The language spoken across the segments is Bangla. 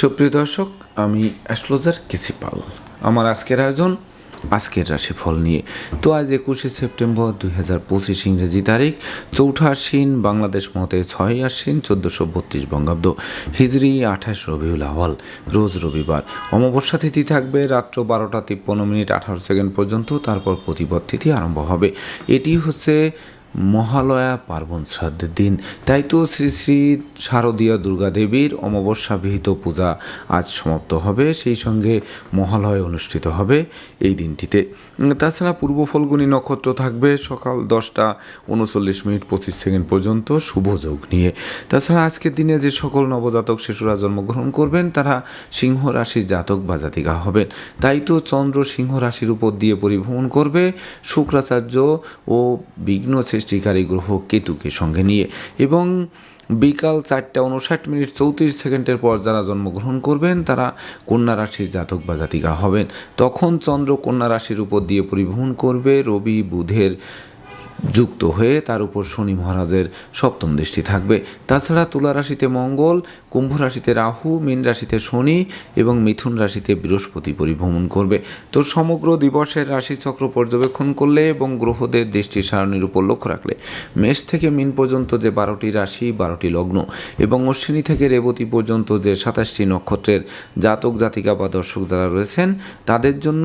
সুপ্রিয় দর্শক, আমি অ্যাস্ট্রোলজার কেসিপাল আমার আজকের আয়োজন, আজকের রাশিফল নিয়ে। তো আজ একুশে সেপ্টেম্বর দুই হাজার পঁচিশ ইংরেজি তারিখ, চৌঠা আশ্বিন, বাংলাদেশ মতে ছয় আশ্বিন, চোদ্দোশো বত্রিশ বঙ্গাব্দ। হিজরি আঠাশ রবিউল আওয়াল রোজ রবিবার। অমাবস্যা তিথি থাকবে, রাত্র বারোটা তিপ্পান্ন মিনিট আঠারো সেকেন্ড পর্যন্ত, তারপর প্রতিপদ তিথি আরম্ভ হবে। এটি হচ্ছে মহালয়া পার্বণ শ্রাদ্ধের দিন। তাই তো শ্রী শ্রী শারদীয় দুর্গা দেবীর অমাবস্যা বিহিত পূজা আজ সমাপ্ত হবে। সেই সঙ্গে মহালয় অনুষ্ঠিত হবে এই দিনটিতে। তাছাড়া পূর্ব ফলগুনি নক্ষত্র থাকবে সকাল দশটা উনচল্লিশ মিনিট পঁচিশ সেকেন্ড পর্যন্ত শুভ যোগ নিয়ে। তাছাড়া আজকের দিনে যে সকল নবজাতক শিশুরা জন্মগ্রহণ করবেন, তারা সিংহ রাশির জাতক বা জাতিকা হবেন। তাই তো চন্দ্র সিংহ রাশির উপর দিয়ে পরিভ্রমণ করবে। শুক্রাচার্য ও বিঘ্ন সৃষ্টিকারী গ্রহ কেতুকে সঙ্গে নিয়ে। এবং বিকাল চারটা উনষাট মিনিট চৌত্রিশ সেকেন্ডের পর যারা জন্মগ্রহণ করবেন, তারা কন্যা রাশির জাতক বা জাতিকা হবেন। তখন চন্দ্র কন্যা রাশির উপর দিয়ে পরিবহন করবে। রবি, বুধের যুক্ত হয়ে তার উপর শনি মহারাজের সপ্তম দৃষ্টি থাকবে। তাছাড়া তুলা রাশিতে মঙ্গল, কুম্ভ রাশিতে রাহু, মীন রাশিতে শনি এবং মিথুন রাশিতে বৃহস্পতি পরিভ্রমণ করবে। তো সমগ্র দিবসের রাশিচক্র পর্যবেক্ষণ করলে এবং গ্রহদের দৃষ্টি সারণীর উপর লক্ষ্য রাখলে মেষ থেকে মিন পর্যন্ত যে বারোটি রাশি, বারোটি লগ্ন এবং অশ্বিনী থেকে রেবতী পর্যন্ত যে সাতাশটি নক্ষত্রের জাতক জাতিকা বা দর্শক যারা রয়েছেন, তাদের জন্য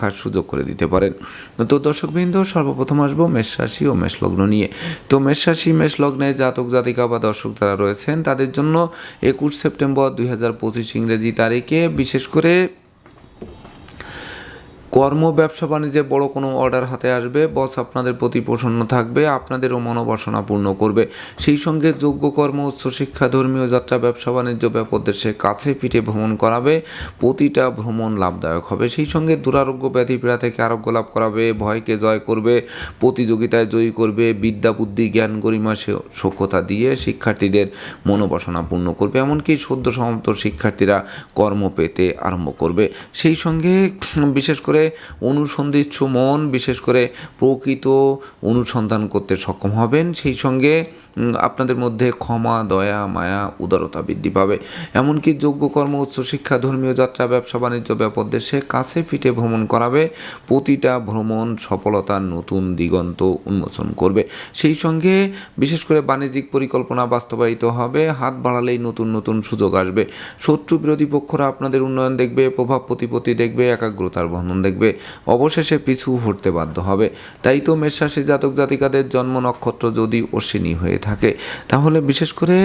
দেখার সুযোগ করে দিতে পারেন। তো দর্শকবৃন্দ, সর্বপ্রথম আসব মেষ রাশি ও মেষলগ্ন নিয়ে। তো মেষ মেষলগ্নে মেষ লগ্নে জাতক, জাতিকা বা দর্শক যারা রয়েছেন, তাদের জন্য একুশ সেপ্টেম্বর দুই হাজার পঁচিশ ইংরেজি তারিখে বিশেষ করে কর্ম, ব্যবসা, বাণিজ্যে বড় কোনো অর্ডার হাতে আসবে। বস, আপনাদের প্রতি প্রসন্ন থাকবে, আপনাদেরও মনোবাসনা পূর্ণ করবে। সেই সঙ্গে যোগ্য কর্ম উচ্চশিক্ষা ধর্মীয় যাত্রা, ব্যবসা, বাণিজ্য ব্যাপদেশে কাছে পিঠে ভ্রমণ করাবে, প্রতিটা ভ্রমণ লাভদায়ক হবে। সেই সঙ্গে দুরারোগ্য ব্যাধি পীড়া থেকে আরোগ্য লাভ করাবে, ভয়কে জয় করবে, প্রতিযোগিতায় জয়ী করবে, বিদ্যা, বুদ্ধি, জ্ঞান, গরিমা সে- সক্ষতা দিয়ে শিক্ষার্থীদের মনোবাসনা পূর্ণ করবে। এমনকি সদ্য সমাপ্ত শিক্ষার্থীরা কর্ম পেতে আরম্ভ করবে। সেই সঙ্গে, বিশেষ করে অনুসন্ধিৎসু মন বিশেষ করে প্রকৃত অনুসন্ধান করতে সক্ষম হবেন। সেই সঙ্গে আপনাদের মধ্যে ক্ষমা, দয়া, মায়া, উদারতা বৃদ্ধি পাবে। এমনকি যোগ্য কর্ম উচ্চশিক্ষা ধর্মীয় যাত্রা, ব্যবসা, বাণিজ্য ব্যাপদেশে কাছে পিঠে ভ্রমণ করাবে। প্রতিটা ভ্রমণ সফলতার নতুন দিগন্ত উন্মোচন করবে। সেই সঙ্গে বিশেষ করে বাণিজ্যিক পরিকল্পনা বাস্তবায়িত হবে। হাত বাড়ালেই নতুন নতুন সুযোগ আসবে। শত্রু বিরোধী পক্ষরা আপনাদের উন্নয়ন দেখবে, প্রভাব প্রতিপত্তি দেখবে, একাগ্রতার বন্ধন দেখবে। অবশেষে পিছু হটতে বাধ্য হবে। তাই তো মেষরাশি জাতক জাতিকাদের জন্ম নক্ষত্র যদি অশ্বিনী হয়ে থাকে। তাহলে বিশেষ করে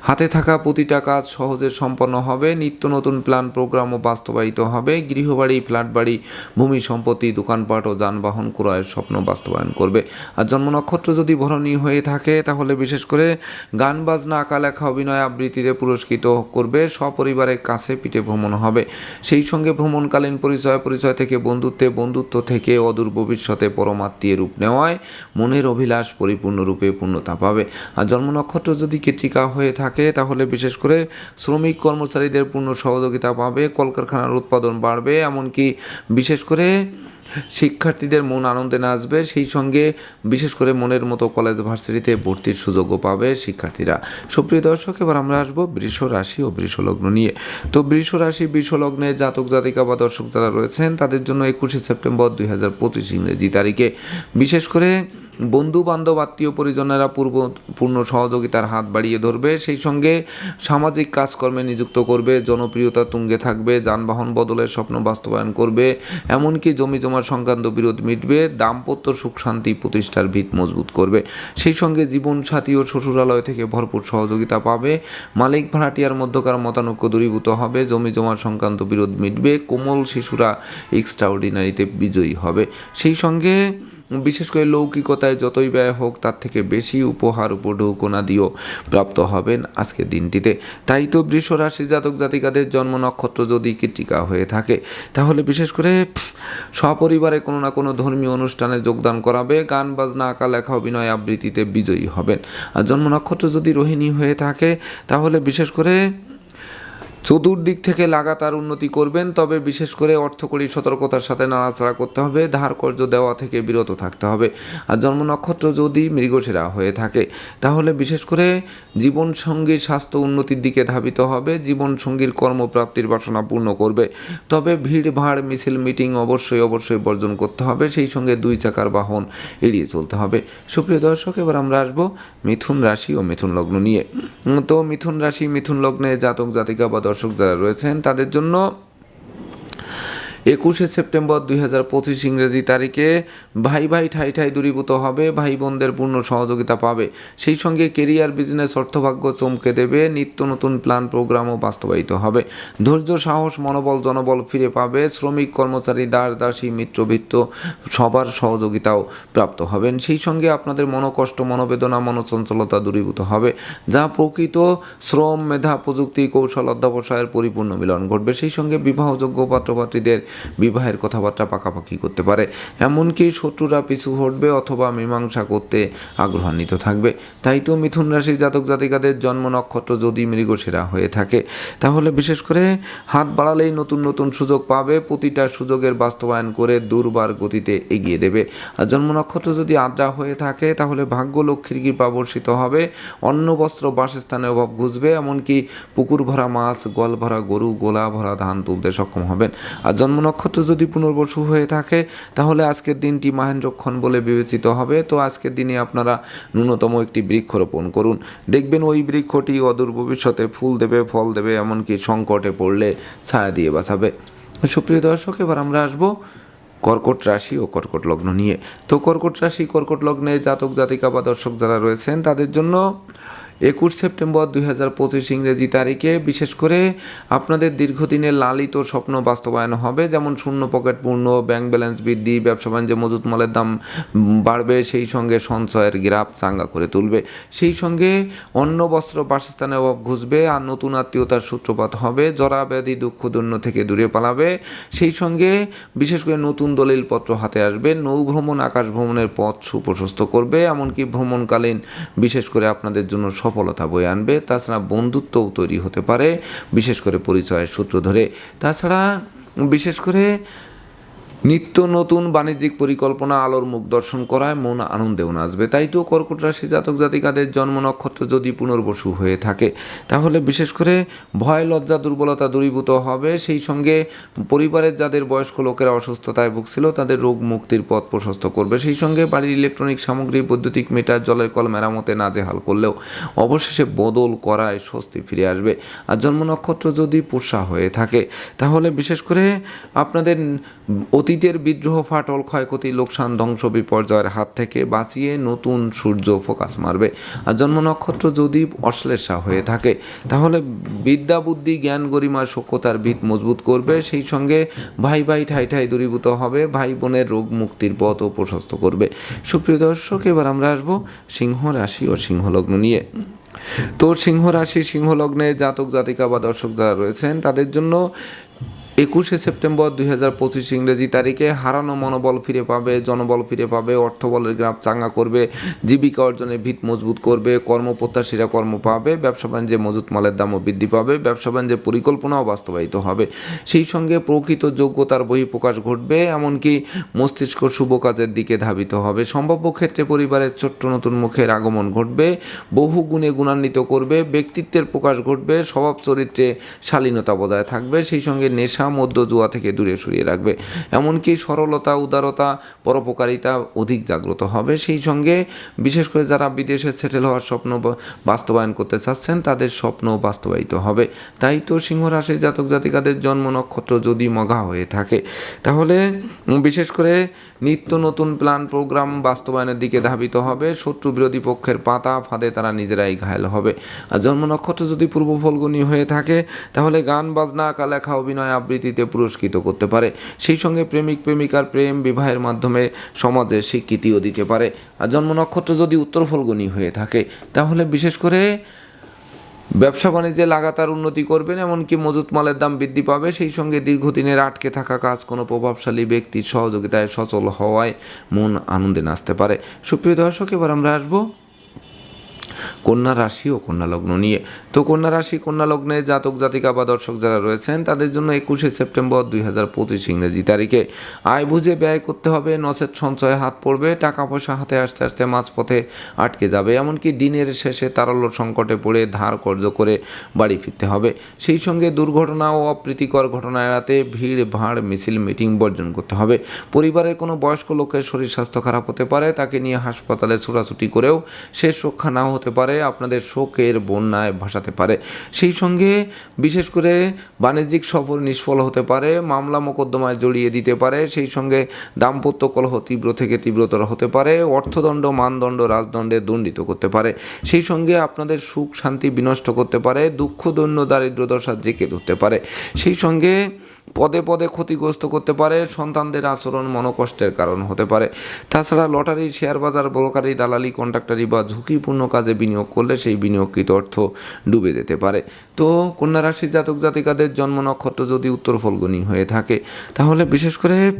হাতে থাকা প্রতিটা কাজ সহজে সম্পন্ন হবে, নিত্য নতুন প্ল্যান প্রোগ্রামও বাস্তবায়িত হবে। গৃহবাড়ি ফ্ল্যাট বাড়ি ভূমি সম্পত্তি, দোকানপাট ও যানবাহন ক্রয়ের স্বপ্ন বাস্তবায়ন করবে। আর জন্ম নক্ষত্র যদি ভরণী হয়ে থাকে, তাহলে বিশেষ করে গান, বাজনা আঁকা লেখা অভিনয় আবৃত্তিতে পুরস্কৃত করবে। সপরিবারের কাছে পিঠে ভ্রমণ হবে। সেই সঙ্গে ভ্রমণকালীন পরিচয় পরিচয় থেকে বন্ধুত্বে, বন্ধুত্ব থেকে অদূর ভবিষ্যতে পরমাত্মীয় রূপ নেওয়ায় মনের অভিলাষ পরিপূর্ণরূপে পূর্ণতা পাবে। আর জন্ম নক্ষত্র যদি কৃতিকা হয়ে থাকে, তাহলে বিশেষ করে শ্রমিক কর্মচারীদের পূর্ণ সহযোগিতা পাবে, কলকারখানার উৎপাদন বাড়বে, এমনকি বিশেষ করে শিক্ষার্থীদের মন আনন্দে নাচবে, সেই সঙ্গে বিশেষ করে মনের মতো কলেজ ভার্সিটিতে ভর্তির সুযোগও পাবে শিক্ষার্থীরা। সুপ্রিয় দর্শক, এবার আমরা আসব বৃষ রাশি ও বৃষ লগ্ন নিয়ে। তো বৃষ রাশি, বৃষ লগ্নে জাতক, জাতিকা বা দর্শক যারা রয়েছেন, তাদের জন্য একুশে সেপ্টেম্বর দুই হাজার পঁচিশ ইংরেজি তারিখে বিশেষ করে বন্ধু বান্ধব আত্মীয় পরিজনেরা পূর্ব, পূর্ণ সহযোগিতার হাত বাড়িয়ে ধরবে। সেই সঙ্গে সামাজিক কাজকর্মে নিযুক্ত করবে, জনপ্রিয়তা তুঙ্গে থাকবে, যানবাহন বদলের স্বপ্ন বাস্তবায়ন করবে, এমনকি জমি জমা সংক্রান্ত বিরোধ মিটবে, দাম্পত্য সুখ শান্তি প্রতিষ্ঠার ভিত মজবুত করবে। সেই সঙ্গে জীবনসাথী ও শ্বশুরালয় থেকে ভরপুর সহযোগিতা পাবে। মালিক ভাড়াটিয়ার মধ্যকার মতানৈক্য দূরীভূত হবে জমি জমা সংক্রান্ত বিরোধ মিটবে, কোমল শিশুরা এক্সট্রা অর্ডিনারিতে বিজয়ী হবে। সেই সঙ্গে বিশেষ করে লৌকিকতায় যতই ব্যয় হোক, তার থেকে বেশি উপহার উপঢৌকনা দিয়েও প্রাপ্ত হবেন আজকের দিনটিতে। তাই তো বৃষ রাশি জাতক জাতিকাদের জন্ম নক্ষত্র যদি কৃতিকা হয়ে থাকে, তাহলে বিশেষ করে সপরিবারে কোনো না কোনো ধর্মীয় অনুষ্ঠানে যোগদান করাবে, গান, বাজনা, আঁকা, লেখা, অভিনয় আবৃত্তিতে বিজয়ী হবেন। আর জন্ম নক্ষত্র যদি রোহিণী হয়ে থাকে, তাহলে বিশেষ করে চতুর্দিক থেকে লাগাতার উন্নতি করবেন, তবে বিশেষ করে অর্থকরী সতর্কতার সাথে নাড়াচাড়া করতে হবে ধার কর্য দেওয়া থেকে বিরত থাকতে হবে। আর জন্ম নক্ষত্র যদি মৃগশিরা হয়ে থাকে, তাহলে বিশেষ করে জীবন সঙ্গীর স্বাস্থ্য উন্নতির দিকে ধাবিত হবে, জীবন সঙ্গীর কর্মপ্রাপ্তির বাসনা পূর্ণ করবে। তবে ভিড়, ভাড়, মিছিল, মিটিং অবশ্যই অবশ্যই বর্জন করতে হবে, সেই সঙ্গে দুই চাকার বাহন এড়িয়ে চলতে হবে। সুপ্রিয় দর্শক, এবার আমরা আসব মিথুন রাশি ও মিথুন লগ্ন নিয়ে। তো মিথুন রাশি, মিথুন লগ্নে জাতক জাতিকা বা যারা রয়েছেন তাদের জন্য একুশে সেপ্টেম্বর দুই হাজার পঁচিশ ইংরেজি তারিখে ভাই ভাই ঠাই ঠাই দূরীভূত হবে, ভাই বোনদের পূর্ণ সহযোগিতা পাবে। সেই সঙ্গে কেরিয়ার, বিজনেস, অর্থভাগ্য চমকে দেবে, নিত্য নতুন প্ল্যান, প্রোগ্রামও বাস্তবায়িত হবে। ধৈর্য, সাহস, মনোবল, জনবল ফিরে পাবে, শ্রমিক, কর্মচারী, দাস, দাসী, মিত্রবৃত্ত সবার সহযোগিতাও প্রাপ্ত হবেন। সেই সঙ্গে আপনাদের মনোকষ্ট, মনোবেদনা, মনোচঞ্চলতা দূরীভূত হবে, যা প্রকৃত শ্রম, মেধা, প্রযুক্তি, কৌশল, অধ্যাবসায়ের পরিপূর্ণ মিলন ঘটবে। সেই সঙ্গে বিবাহযোগ্য পাত্রপাত্রীদের বিবাহের কথাবার্তা পাকাপাকি করতে পারে। এমনকি শত্রুরা পিছু হটবে অথবা মীমাংসা করতে আগ্রহান্বিত থাকবে। তাই তো মিথুন রাশি জাতক জাতিকাদের জন্ম নক্ষত্র যদি মৃগশিরা হয়ে থাকে, তাহলে বিশেষ করে হাত বাড়ালেই নতুন নতুন সুযোগ পাবে, প্রতিটা সুযোগের বাস্তবায়ন করে দুর্বার গতিতে এগিয়ে দেবে। আর জন্ম নক্ষত্র যদি আদ্রা হয়ে থাকে, তাহলে ভাগ্য লক্ষ্মীর কৃপা বর্ষিত হবে। অন্ন, বস্ত্র বাসস্থানের অভাব ঘুষবে এমনকি পুকুর ভরা মাছ, গল ভরা গরু, গোলা ভরা ধান তুলতে সক্ষম হবেন। আর জন্ম নক্ষত্র যদি পুনর্বসু হয়ে থাকে, তাহলে আজকের দিনটি মাহেন্দ্রক্ষণ বলে বিবেচিত হবে। তো আজকের দিনে আপনারা ন্যূনতম একটি বৃক্ষরোপণ করুন। দেখবেন ওই বৃক্ষটি অদূর ভবিষ্যতে ফুল দেবে, ফল দেবে, এমনকি সংকটে পড়লে ছায়া দিয়ে বাঁচাবে। সুপ্রিয় দর্শক, এবার আমরা আসব কর্কট রাশি ও কর্কট লগ্ন নিয়ে। তো কর্কট রাশি, কর্কট লগ্নে জাতক জাতিকা বা দর্শক যারা রয়েছেন, তাদের জন্য একুশ সেপ্টেম্বর দুই হাজার পঁচিশ ইংরেজি তারিখে। বিশেষ করে আপনাদের দীর্ঘদিনের লালিত স্বপ্ন বাস্তবায়ন হবে, যেমন শূন্য পকেট পূর্ণ, ব্যাংক ব্যালেন্স বৃদ্ধি, ব্যবসা বাণিজ্যে মজুত মালের দাম বাড়বে, সেই সঙ্গে সঞ্চয়ের গ্রাফ চাঙ্গা করে তুলবে, সেই সঙ্গে অন্ন, বস্ত্র, বাসস্থানের অভাব ঘুষবে, আর নতুন আত্মীয়তার সূত্রপাত হবে, জরা ব্যাধি, দুঃখ দৈন্য থেকে দূরে পালাবে, সেই সঙ্গে বিশেষ করে নতুন দলিলপত্র হাতে আসবে নৌ ভ্রমণ আকাশ ভ্রমণের পথ সুপ্রশস্ত করবে, এমনকি ভ্রমণকালীন বিশেষ করে আপনাদের জন্য সফলতা বয়ে আনবে, তাছাড়া বন্ধুত্বও তৈরি হতে পারে, বিশেষ করে পরিচয়ের সূত্র ধরে। তাছাড়া, বিশেষ করে নিত্য নতুন বাণিজ্যিক পরিকল্পনা, আলোর মুখ দর্শন করায় মন আনন্দেও নাচবে। তাই তো কর্কট রাশি জাতক জাতিকাদের জন্ম নক্ষত্র যদি পুনর্বসু হয়ে থাকে, তাহলে বিশেষ করে ভয়, লজ্জা, দুর্বলতা দূরীভূত হবে। সেই সঙ্গে পরিবারের যাদের বয়স্ক লোকেরা অসুস্থতায় ভুগছিল, তাদের রোগ মুক্তির পথ প্রশস্ত করবে। সেই সঙ্গে বাড়ির ইলেকট্রনিক সামগ্রী, বৈদ্যুতিক মিটার, জলের কল মেরামতে নাজেহাল করলেও অবশেষে বদল করায় স্বস্তি ফিরে আসবে। আর জন্ম নক্ষত্র যদি পোষা হয়ে থাকে, তাহলে বিশেষ করে আপনাদের অতীতের বিদ্রোহ ফাটল, ক্ষয়ক্ষতি, লোকসান, ধ্বংস, বিপর্যয়ের হাত থেকে বাঁচিয়ে নতুন সূর্য ফোকাস মারবে। আর জন্ম নক্ষত্র যদি অশ্লেষা হয়ে থাকে। তাহলে বিদ্যা বুদ্ধি, জ্ঞান গরিমা সক্ষতার ভিত মজবুত করবে। সেই সঙ্গে ভাই ভাই ঠাই ঠাই দূরীভূত হবে। ভাই বোনের রোগ মুক্তির পথও প্রশস্ত করবে। সুপ্রিয় দর্শক, এবার আমরা আসব সিংহ রাশি ও সিংহলগ্ন নিয়ে। তো সিংহ রাশি সিংহ লগ্নে জাতক জাতিকা বা দর্শক যারা রয়েছেন, তাদের জন্য একুশে সেপ্টেম্বর দুই হাজার পঁচিশ ইংরেজি তারিখে হারানো মনোবল ফিরে পাবে, জনবল ফিরে পাবে অর্থবলের গ্রাফ চাঙ্গা করবে, জীবিকা অর্জনের ভিত মজবুত করবে, কর্মপ্রত্যাশীরা কর্ম পাবে, ব্যবসা বাণিজ্যে মজুত মালের দামও বৃদ্ধি পাবে, ব্যবসা বাণিজ্যের পরিকল্পনাও বাস্তবায়িত হবে। সেই সঙ্গে প্রকৃত যোগ্যতার বহিঃপ্রকাশ ঘটবে, এমনকি মস্তিষ্ক শুভ কাজের দিকে ধাবিত হবে। সম্ভাব্য ক্ষেত্রে পরিবারের ছোট্ট নতুন মুখের আগমন ঘটবে, বহু গুণে গুণান্বিত করবে, ব্যক্তিত্বের প্রকাশ ঘটবে, স্বভাব চরিত্রে শালীনতা বজায় থাকবে, সেই সঙ্গে নেশা মধ্য জুয়া থেকে দূরে সরিয়ে রাখবে। এমনকি সরলতা, উদারতা, পরোপকারিতা অধিক জাগ্রত হবে। সেই সঙ্গে বিশেষ করে যারা বিদেশে সেটেল হওয়ার স্বপ্ন বাস্তবায়ন করতে চাচ্ছেন, তাদের স্বপ্ন বাস্তবায়িত হবে। তাই তো সিংহ রাশির জাতক জাতিকাদের জন্ম নক্ষত্র যদি মঘা হয়ে থাকে, তাহলে বিশেষ করে নিত্য নতুন প্ল্যান প্রোগ্রাম বাস্তবায়নের দিকে ধাবিত হবে। শত্রু বিরোধী পক্ষের পাতা ফাঁদে তারা নিজেরাই ঘায়ল হবে। আর জন্ম নক্ষত্র যদি পূর্ব ফলগুনি হয়ে থাকে, তাহলে গান, বাজনা লেখা অভিনয়, আবৃত্তি প্রবৃত্তিতে পুরস্কৃত করতে পারে। সেই সঙ্গে প্রেমিক, প্রেমিকার প্রেম বিবাহের মাধ্যমে সমাজে স্বীকৃতিও দিতে পারে। আর জন্ম নক্ষত্র যদি উত্তর ফলগুনি হয়ে থাকে, তাহলে বিশেষ করে ব্যবসা বাণিজ্যে লাগাতার উন্নতি করবেন, এমনকি মজুত মালের দাম বৃদ্ধি পাবে। সেই সঙ্গে দীর্ঘদিনের আটকে থাকা কাজ কোনো প্রভাবশালী ব্যক্তির সহযোগিতায় সচল হওয়ায় মন আনন্দে নাচতে পারে। সুপ্রিয় দর্শক, এবার আমরা আসব কন্যা রাশি ও কন্যা লগ্ন নিয়ে। তো কন্যা রাশি, কন্যা লগ্নে জাতক, জাতিকা বা দর্শক যারা রয়েছেন, তাদের জন্য একুশে সেপ্টেম্বর দুই হাজার পঁচিশ ইংরেজি তারিখে। আয় বুঝে ব্যয় করতে হবে, নচেত সঞ্চয়ে হাত পড়বে টাকা পয়সা হাতে আসতে আসতে মাঝপথে আটকে যাবে, এমনকি দিনের শেষে তারল্য সংকটে পড়ে ধার কর্য করে বাড়ি ফিরতে হবে। সেই সঙ্গে দুর্ঘটনা ও অপ্রীতিকর ঘটনা এড়াতে ভিড়, ভাড়, মিছিল, মিটিং বর্জন করতে হবে। পরিবারের কোনো বয়স্ক লোকের শরীর স্বাস্থ্য খারাপ হতে পারে, তাকে নিয়ে হাসপাতালে ছোটাছুটি করেও শেষ রক্ষা নাও হতে পারে, আপনাদের শোকের বন্যায় ভাসাতে পারে। সেই সঙ্গে বিশেষ করে বাণিজ্যিক সফর নিষ্ফল হতে পারে, মামলা মোকদ্দমায় জড়িয়ে দিতে পারে, সেই সঙ্গে দাম্পত্য কলহ তীব্র থেকে তীব্রতর হতে পারে, অর্থদণ্ড, মানদণ্ড, রাজদণ্ডে দণ্ডিত করতে পারে। সেই সঙ্গে আপনাদের সুখ শান্তি বিনষ্ট করতে পারে, দুঃখ, দৈন্য, দারিদ্র, দশা জেঁকে ধরতে পারে। সেই সঙ্গে পদে পদে ক্ষতিগ্রস্ত করতে পারে, সন্তানদের আচরণ মনোকষ্টের কারণ হতে পারে। তাছাড়া লটারি, শেয়ার বাজার ব্রোকারি দালালি, কন্ট্রাক্টারি বা ঝুঁকিপূর্ণ কাজে বিনিয়োগ করলে সেই বিনিয়োগকৃত অর্থ ডুবে যেতে পারে। তো কন্যা রাশি জাতক জাতিকাদের জন্ম নক্ষত্র যদি উত্তর ফলগুনি হয়ে থাকে, তাহলে বিশেষ করে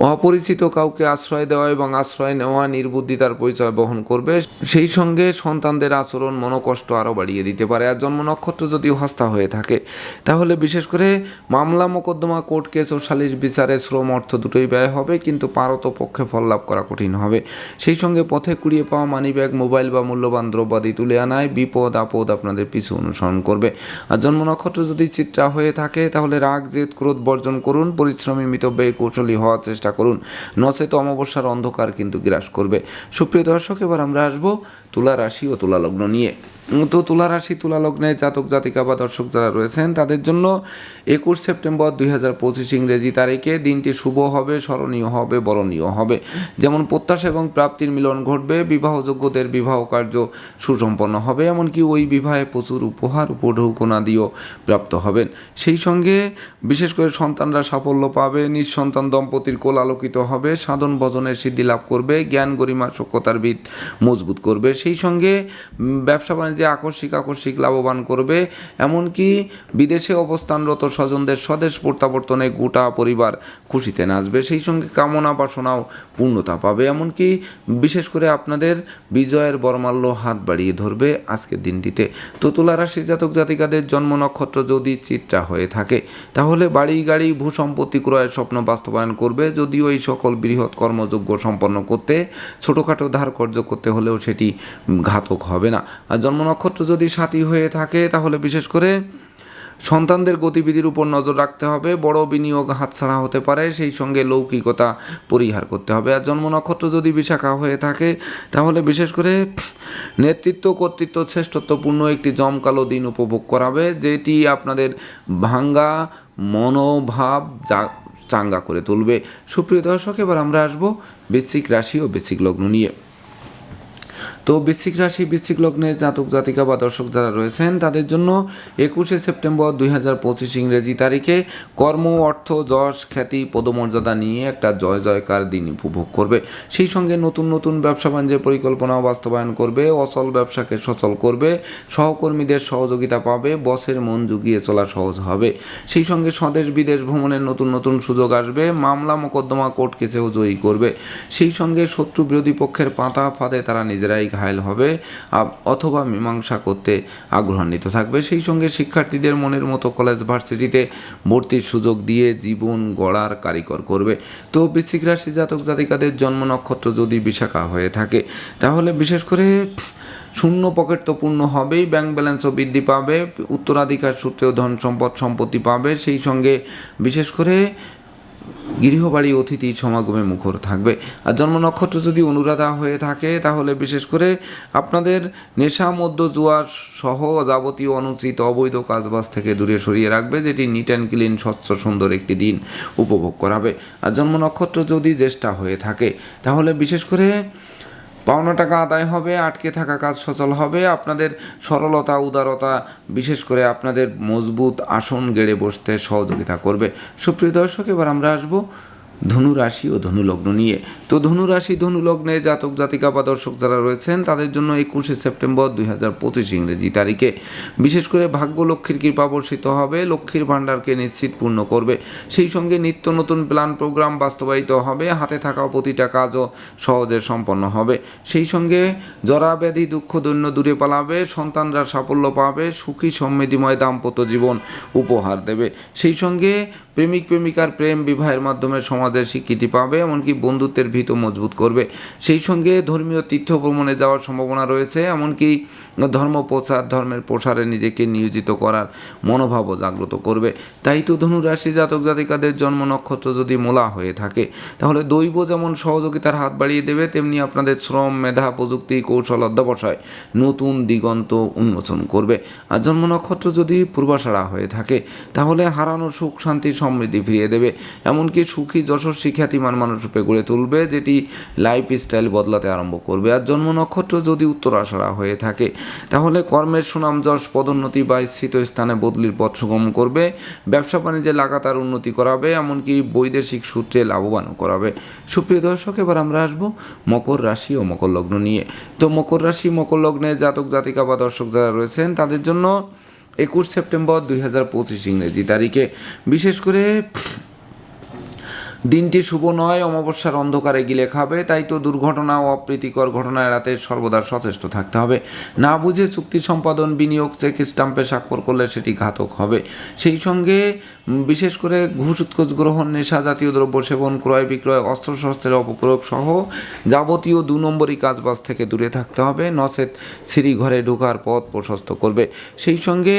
অপরিচিত কাউকে আশ্রয় দেওয়া এবং আশ্রয় নেওয়া নির্বুদ্ধিতার পরিচয় বহন করবে, সেই সঙ্গে সন্তানদের আচরণ মনোকষ্ট আরও বাড়িয়ে দিতে পারে। আর জন্ম নক্ষত্র যদি হস্তা হয়ে থাকে, তাহলে বিশেষ করে মামলা মোকদ্দমা কোর্ট কেস ও সালিশ বিচারে শ্রম অর্থ দুটোই ব্যয় হবে, কিন্তু পারত পক্ষে ফল লাভ করা কঠিন হবে। সেই সঙ্গে পথে কুড়িয়ে পাওয়া মানিব্যাগ, মোবাইল বা মূল্যবান দ্রব্যাদি তুলে আনায় বিপদ আপদ আপনাদের পিছু অনুসরণ করবে। আর জন্ম নক্ষত্র যদি চিত্রা হয়ে থাকে, তাহলে রাগ, জেদ, ক্রোধ বর্জন করুন, পরিশ্রমী, মিতব্যয়ী, কৌশলী হওয়ার চেষ্টা করুন। নচেত অমাবস্যার অন্ধকার কিন্তু গ্রাস করবে। সুপ্রিয় দর্শক, এবার আমরা আসব তুলা রাশি ও তুলা লগ্ন নিয়ে। তো তুলা রাশি তুলা লগ্নে জাতক, জাতিকা বা দর্শক যারা রয়েছেন, তাদের জন্য একুশ সেপ্টেম্বর দুই হাজার পঁচিশ ইংরেজি তারিখে দিনটি শুভ হবে, স্মরণীয় হবে, বরণীয় হবে। যেমন প্রত্যাশা এবং প্রাপ্তির মিলন ঘটবে, বিবাহযোগ্যদের বিবাহ কার্য সুসম্পন্ন হবে, এমনকি ওই বিবাহে প্রচুর উপহার, উপঢৌকনা দিয়েও প্রাপ্ত হবেন। সেই সঙ্গে বিশেষ করে সন্তানরা সাফল্য পাবে নিঃসন্তান দম্পতির কোল আলোকিত হবে, সাধন ভজনের সিদ্ধি লাভ করবে, জ্ঞান গরিমা সক্ষতার ভিত মজবুত করবে। সেই সঙ্গে ব্যবসা বাণিজ্যে আকস্মিক আকস্মিক লাভবান করবে, এমনকি বিদেশে অবস্থানরত স্বজনদের স্বদেশ প্রত্যাবর্তনে গোটা পরিবার খুশিতে নাচবে, সেই সঙ্গে কামনা বাসনাও পূর্ণতা পাবে। এমনকি বিশেষ করে আপনাদের বিজয়ের বরমাল্য হাত বাড়িয়ে ধরবে আজকের দিনটিতে। তো তুলা রাশি জাতক জাতিকাদের জন্ম নক্ষত্র যদি চিত্রা হয়ে থাকে, তাহলে বাড়ি, গাড়ি, ভূ সম্পত্তি ক্রয়ের স্বপ্ন বাস্তবায়ন করবে। যদিও এই সকল বৃহৎ কর্মযোগ্য সম্পন্ন করতে ছোটোখাটো ধার কর্য করতে হলেও সেটি ঘাতক হবে না। আর জন্ম নক্ষত্র যদি সাথী হয়ে থাকে, তাহলে বিশেষ করে সন্তানদের গতিবিধির উপর নজর রাখতে হবে। বড় বিনিয়োগ হাতছাড়া হতে পারে, সেই সঙ্গে লৌকিকতা পরিহার করতে হবে। আর জন্ম নক্ষত্র যদি বিশাখা হয়ে থাকে, তাহলে বিশেষ করে নেতৃত্ব, কর্তৃত্ব, শ্রেষ্ঠত্বপূর্ণ একটি জমকালো দিন উপভোগ করাবে, যেটি আপনাদের ভাঙ্গা মনোভাব যা চাঙ্গা করে তুলবে। সুপ্রিয় দর্শক, এবার আমরা আসব বেসিক রাশি ও বেসিক লগ্ন নিয়ে। তো বৃশ্চিক রাশি, বৃশ্চিক লগ্নের জাতক, জাতিকা বা দর্শক যারা রয়েছেন, তাদের জন্য একুশে সেপ্টেম্বর দুই হাজার পঁচিশ ইংরেজি তারিখে কর্ম, অর্থ, যশ, খ্যাতি, পদমর্যাদা নিয়ে একটা জয়, জয়কার দিন উপভোগ করবে। সেই সঙ্গে নতুন নতুন ব্যবসা বাণিজ্যের পরিকল্পনাও বাস্তবায়ন করবে অচল ব্যবসাকে সচল করবে, সহকর্মীদের সহযোগিতা পাবে, বসের মন জুগিয়ে চলা সহজ হবে। সেই সঙ্গে স্বদেশ, বিদেশ ভ্রমণের নতুন নতুন সুযোগ আসবে, মামলা, মোকদ্দমা, কোর্ট কেসেও জয়ী করবে। সেই সঙ্গে শত্রু বিরোধী পক্ষের পাতা ফাঁদে তারা নিজেরাই ঘায়েল হবে অথবা মীমাংসা করতে আগ্রহান্বিত থাকবে। সেই সঙ্গে শিক্ষার্থীদের মনের মতো কলেজ ভার্সিটিতে ভর্তির সুযোগ দিয়ে জীবন গড়ার কারিকর করবে। তো বৃশ্চিক রাশি জাতক জাতিকাদের জন্ম নক্ষত্র যদি বিশাখা হয়ে থাকে, তাহলে বিশেষ করে শূন্য পকেট তো পূর্ণ হবেই, ব্যাংক ব্যালেন্সও বৃদ্ধি পাবে, উত্তরাধিকার সূত্রেও ধন সম্পদ সম্পত্তি পাবে। সেই সঙ্গে বিশেষ করে গৃহবাড়ি অতিথি সমাগমে মুখর থাকবে। আর জন্ম নক্ষত্র যদি অনুরাধা হয়ে থাকে, তাহলে বিশেষ করে আপনাদের নেশা মধ্য জুয়া সহ যাবতীয় অনুচিত অবৈধ কাজবাজ থেকে দূরে সরিয়ে রাখবে, যেটি নিট অ্যান্ড ক্লিন স্বচ্ছ, সুন্দর একটি দিন উপভোগ করাবে। আর জন্ম নক্ষত্র যদি জ্যেষ্ঠা হয়ে থাকে, তাহলে বিশেষ করে পাওনা টাকা আদায় হবে, আটকে থাকা কাজ সচল হবে। আপনাদের সরলতা, উদারতা, বিশেষ করে আপনাদের মজবুত আসন গেড়ে বসতে সহযোগিতা করবে। সুপ্রিয় দর্শক, এবার আমরা আসব ধনু রাশি ও ধনু লগ্ন নিয়ে। তো ধনু রাশি ধনু লগ্নে জাতক, জাতিকা বা দর্শক যারা রয়েছেন, তাদের জন্য একুশে সেপ্টেম্বর দুই হাজার পঁচিশ ইংরেজি তারিখে। বিশেষ করে ভাগ্য লক্ষ্মীর কৃপা বর্ষিত হবে, লক্ষ্মীর ভাণ্ডারকে নিশ্চিত পূর্ণ করবে। সেই সঙ্গে নিত্য নতুন প্ল্যান প্রোগ্রাম বাস্তবায়িত হবে, হাতে থাকা প্রতিটা কাজও সহজে সম্পন্ন হবে। সেই সঙ্গে জরা ব্যাধি, দুঃখ, দৈন্য দূরে পালাবে, সন্তানরা সাফল্য পাবে, সুখী, সমৃদ্ধিময় দাম্পত্য জীবন উপহার দেবে। সেই সঙ্গে প্রেমিক প্রেমিকার প্রেম বিবাহের মাধ্যমে সমাজের স্বীকৃতি পাবে, এমনকি বন্ধুত্বের ভিত মজবুত করবে। সেই সঙ্গে ধর্মীয় তীর্থ ভ্রমণে যাওয়ার সম্ভাবনা রয়েছে, এমনকি ধর্ম প্রচার, ধর্মের প্রসারে নিজেকে নিয়োজিত করার মনোভাবও জাগ্রত করবে। তাই তো ধনুরাশি জাতক জাতিকাদের জন্ম নক্ষত্র যদি মোলা হয়ে থাকে, তাহলে দৈব যেমন সহযোগিতার হাত বাড়িয়ে দেবে, তেমনি আপনাদের শ্রম, মেধা, প্রযুক্তি, কৌশল, অধ্যবসায় নতুন দিগন্ত উন্মোচন করবে। আর জন্ম নক্ষত্র যদি পূর্বাশাড়া হয়ে থাকে, তাহলে হারানো সুখ, শান্তি, সমৃদ্ধি ফিরিয়ে দেবে। এমনকি সুখী যশস্বী খ্যাতিমান মানুষ রূপে গড়ে তুলবে, যেটি লাইফ স্টাইল বদলাতে আরম্ভ করবে। আর জন্ম নক্ষত্র যদি উত্তরাশাড়া হয়ে থাকে তাহলে কর্মের সুনাম যশ, পদোন্নতি বা স্থিত স্থানে বদলির পথ করবে। ব্যবসা বাণিজ্যে লাগাতার উন্নতি করাবে, এমনকি বৈদেশিক সূত্রে লাভবানও করাবে। সুপ্রিয় দর্শক, এবার আমরা আসব মকর রাশি ও মকর লগ্ন নিয়ে। তো মকর রাশি, মকর লগ্নে জাতক, জাতিকা বা দর্শক যারা রয়েছেন, তাদের জন্য একুশ সেপ্টেম্বর দুই হাজার পঁচিশ ইংরেজি তারিখে। বিশেষ করে দিনটি শুভ নয়, অমাবস্যার অন্ধকারে গিলে খাবে, তাই তো দুর্ঘটনা ও অপ্রীতিকর ঘটনা এড়াতে সর্বদা সচেষ্ট থাকতে হবে। না বুঝে চুক্তি সম্পাদন, বিনিয়োগ, চেক স্টাম্পে স্বাক্ষর করলে সেটি ঘাতক হবে। সেই সঙ্গে বিশেষ করে ঘুষ, উৎকোচ, গ্রহণ, নেশা জাতীয় দ্রব্য সেবন, ক্রয় বিক্রয়, অস্ত্রশস্ত্রের অপপ্রয়োগ সহ যাবতীয় দু নম্বরই কাজবাজ থেকে দূরে থাকতে হবে। নচেত সিঁড়ি ঘরে ঢোকার পথ প্রশস্ত করবে। সেই সঙ্গে,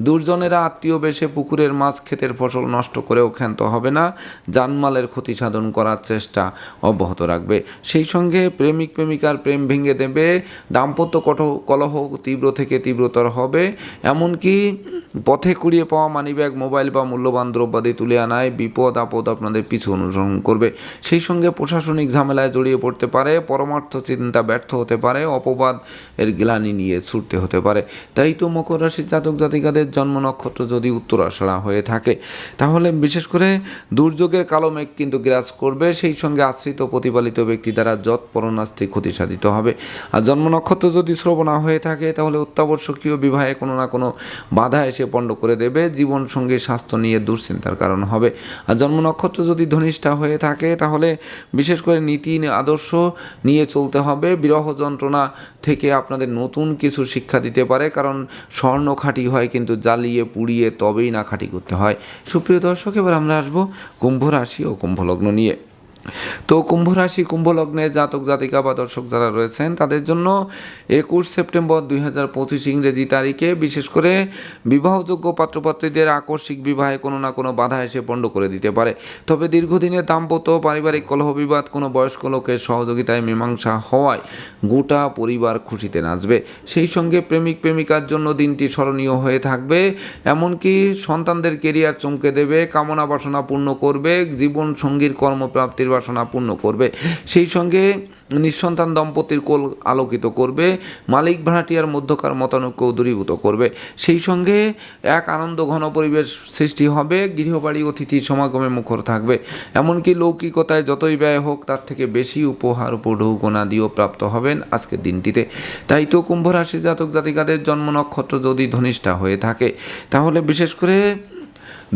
দুর্জনেরা আত্মীয় বেশে পুকুরের মাছ, ক্ষেতের ফসল নষ্ট করেও ক্ষান্ত হবে না। জানমালের ক্ষতি সাধন করার চেষ্টা অব্যাহত রাখবে। সেই সঙ্গে প্রেমিক প্রেমিকার প্রেম ভেঙে দেবে, দাম্পত্য কঠ, কলহ তীব্র থেকে তীব্রতর হবে, এমনকি পথে কুড়িয়ে পাওয়া মানিব্যাগ, মোবাইল বা মূল্যবান দ্রব্যাদি তুলে আনায় বিপদ আপদ আপনাদের পিছু অনুসরণ করবে। সেই সঙ্গে প্রশাসনিক ঝামেলায় জড়িয়ে পড়তে পারে, পরমার্থ চিন্তা ব্যর্থ হতে পারে, অপবাদ এর গ্লানি নিয়ে ছুটতে হতে পারে। তাই তো মকর রাশির জাতক জাতিকাদের জন্ম নক্ষত্র যদি উত্তরাষাড়া হয়ে থাকে, তাহলে বিশেষ করে দুর্যোগের কালো মেঘ কিন্তু গ্রাস করবে, সেই সঙ্গে আশ্রিত প্রতিপালিত ব্যক্তি দ্বারা যৎ পরনাস্তি ক্ষতি সাধিত হবে। আর জন্ম নক্ষত্র যদি শ্রবণা হয়ে থাকে, তাহলে অত্যাবশ্যকীয় বিবাহে কোনো না কোনো বাধা এসে পণ্ড করে দেবে। জীবন সঙ্গে স্বাস্থ্য নিয়ে দুশ্চিন্তার কারণ হবে। আর জন্ম নক্ষত্র যদি ধনিষ্ঠা হয়ে থাকে, তাহলে বিশেষ করে নীতি আদর্শ নিয়ে চলতে হবে। বিরহ যন্ত্রণা থেকে আপনাদের নতুন কিছু শিক্ষা দিতে পারে, কারণ স্বর্ণ খাঁটি হয় কিন্তু জ্বালিয়ে পুড়িয়ে তবেই না খাঁটি করতে হয়। সুপ্রিয় দর্শক, এবার আমরা আসব কুম্ভ রাশি ও কুম্ভ লগ্ন নিয়ে তো কুম্ভ রাশি, কুম্ভ লগ্নে জাতক, জাতিকা বা দর্শক যারা রয়েছেন, তাদের জন্য একুশ সেপ্টেম্বর দুই হাজার পঁচিশ ইংরেজি তারিখে বিশেষ করে বিবাহযোগ্য পাত্রপাত্রীদের আকস্মিক বিবাহে কোনো না কোনো বাধা এসে পণ্ড করে দিতে পারে। তবে দীর্ঘদিনের দাম্পত্য পারিবারিক কলহ বিবাদ কোনো বয়স্ক লোকের সহযোগিতায় মীমাংসা হওয়ায় গোটা পরিবার খুশিতে নাচবে। সেই সঙ্গে প্রেমিক, প্রেমিকার জন্য দিনটি স্মরণীয় হয়ে থাকবে। এমনকি সন্তানদের কেরিয়ার চমকে দেবে, কামনা বাসনা পূর্ণ করবে, জীবন সঙ্গীর কর্মপ্রাপ্তির বাসনা পূর্ণ করবে। সেই সঙ্গে নিঃসন্তান দম্পতির কোল আলোকিত করবে। মালিক ভাড়াটিয়ার মধ্যকার মতানৈক্য দূরীভূত করবে। সেই সঙ্গে এক আনন্দ ঘন পরিবেশ সৃষ্টি হবে। গৃহবাড়ি, অতিথি সমাগমে মুখর থাকবে। এমনকি লৌকিকতায় যতই ব্যয় হোক, তার থেকে বেশি উপহার উপঢৌকনা দিয়েও প্রাপ্ত হবেন আজকের দিনটিতে। তাই তো কুম্ভ রাশি জাতক জাতিকাদের জন্ম নক্ষত্র যদি ধনিষ্ঠা হয়ে থাকে, তাহলে বিশেষ করে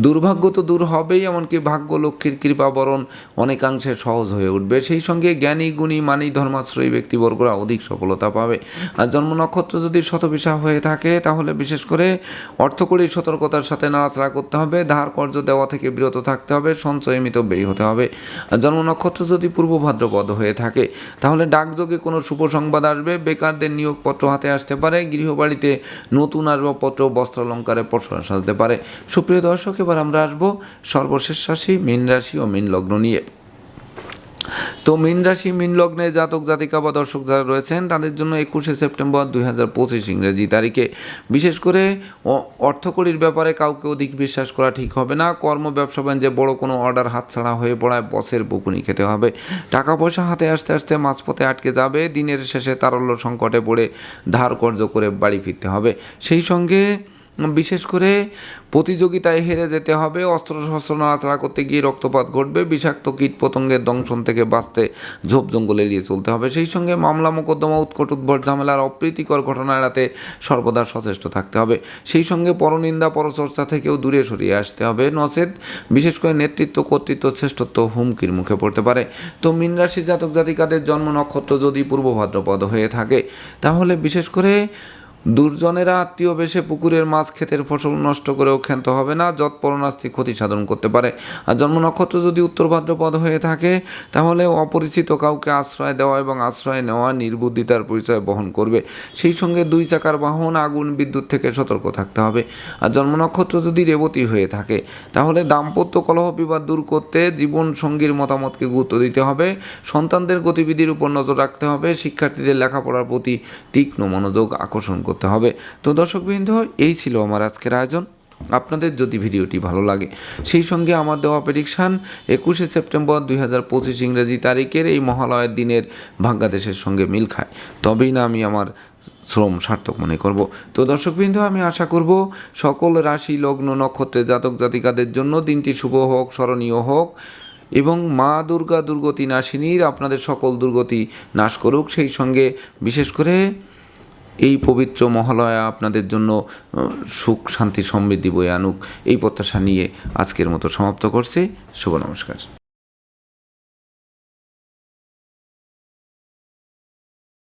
দুর্ভাগ্য তো দূর হবেই, এমনকি ভাগ্য লক্ষ্মীর কৃপাবরণ অনেকাংশে সহজ হয়ে উঠবে। সেই সঙ্গে জ্ঞানী, গুণী, মানি, ধর্মাশ্রয়ী ব্যক্তিবর্গরা অধিক সফলতা পাবে। আর জন্ম নক্ষত্র যদি শতবিশা হয়ে থাকে, তাহলে বিশেষ করে অর্থকরী সতর্কতার সাথে নাড়াচাড়া করতে হবে, ধার কর্য দেওয়া থেকে বিরত থাকতে হবে সঞ্চয় মিত ব্যয় হতে হবে। আর জন্ম নক্ষত্র যদি পূর্ব ভাদ্রপদ হয়ে থাকে, তাহলে ডাকযোগে কোনো শুভ সংবাদ আসবে, বেকারদের নিয়োগপত্র হাতে আসতে পারে, গৃহবাড়িতে নতুন আসবাবপত্র, বস্ত্রালঙ্কারে পসরা সাজতে পারে। সুপ্রিয় দর্শক এবার আমরা আসব সর্বশেষ রাশি, মীন রাশি ও মীন লগ্ন নিয়ে। তো মিন রাশি, মিন লগ্নে জাতক, জাতিকা বা দর্শক যারা রয়েছেন, তাদের জন্য একুশে সেপ্টেম্বর দুই হাজার পঁচিশ ইংরেজি তারিখে। বিশেষ করে অর্থকরীর ব্যাপারে কাউকে অধিক বিশ্বাস করা ঠিক হবে না। কর্ম ব্যবসা বাণিজ্যে বড় কোনো অর্ডার হাতছাড়া হয়ে পড়ায় বসের বকুনি খেতে হবে। টাকা পয়সা হাতে আসতে আসতে মাঝপথে আটকে যাবে। দিনের শেষে তারল্য সংকটে পড়ে ধার কর্য করে বাড়ি ফিরতে হবে। সেই সঙ্গে বিশেষ করে প্রতিযোগিতায় হেরে যেতে হবে অস্ত্র শস্ত্র নাড়াচাড়া করতে গিয়ে রক্তপাত ঘটবে, বিষাক্ত কীট পতঙ্গের দংশন থেকে বাঁচতে ঝোপ জঙ্গল এড়িয়ে চলতে হবে। সেই সঙ্গে মামলা, মোকদ্দমা, উৎকট উদ্ভট, ঝামেলার অপ্রীতিকর ঘটনা এড়াতে সর্বদা সচেষ্ট থাকতে হবে। সেই সঙ্গে পরনিন্দা, পরচর্চা থেকেও দূরে সরিয়ে আসতে হবে। নচেত বিশেষ করে নেতৃত্ব, কর্তৃত্ব, শ্রেষ্ঠত্ব হুমকির মুখে পড়তে পারে। তো মীন রাশি জাতক জাতিকাদের জন্ম নক্ষত্র যদি পূর্ব ভাদ্রপদ হয়ে থাকে, তাহলে বিশেষ করে দুর্জনেরা আত্মীয় বেশে পুকুরের মাছ ক্ষেতের ফসল নষ্ট করেও ক্ষান্ত হবে না যৎপরণাস্তি ক্ষতি সাধন করতে পারে। আর জন্ম নক্ষত্র যদি উত্তর ভাদ্রপদ হয়ে থাকে, তাহলে অপরিচিত কাউকে আশ্রয় দেওয়া এবং আশ্রয় নেওয়া নির্বুদ্ধিতার পরিচয় বহন করবে। সেই সঙ্গে দুই চাকার বাহন, আগুন, বিদ্যুৎ থেকে সতর্ক থাকতে হবে। আর জন্ম নক্ষত্র যদি রেবতী হয়ে থাকে, তাহলে দাম্পত্য কলহ বিবাদ দূর করতে জীবন সঙ্গীর মতামতকে গুরুত্ব দিতে হবে। সন্তানদের গতিবিধির উপর নজর রাখতে হবে। শিক্ষার্থীদের লেখাপড়ার প্রতি তীক্ষ্ণ মনোযোগ আকর্ষণ করতে হবে। তো দর্শকবৃন্দ, এই ছিল আমার আজকের আয়োজন। আপনাদের যদি ভিডিওটি ভালো লাগে, সেই সঙ্গে আমার দেওয়া প্রেডিকশান একুশে সেপ্টেম্বর দুই হাজার পঁচিশ ইংরেজি তারিখের এই মহালয়ের দিনের ভাগ্যাদেশের সঙ্গে মিল খায়। তবেই না আমি আমার শ্রম সার্থক মনে করব। তো দর্শকবৃন্দ, আমি আশা করব সকল রাশি, লগ্ন নক্ষত্রের জাতক, জাতিকাদের জন্য দিনটি শুভ হোক, স্মরণীয় হোক এবং মা দুর্গা দুর্গতি নাশিনীর আপনাদের সকল দুর্গতি নাশ করুক। সেই সঙ্গে বিশেষ করে এই পবিত্র মহালয়া আপনাদের জন্য সুখ, শান্তি সমৃদ্ধি বয়ে আনুক, এই প্রত্যাশা নিয়ে আজকের মতো সমাপ্ত করছি। শুভ নমস্কার।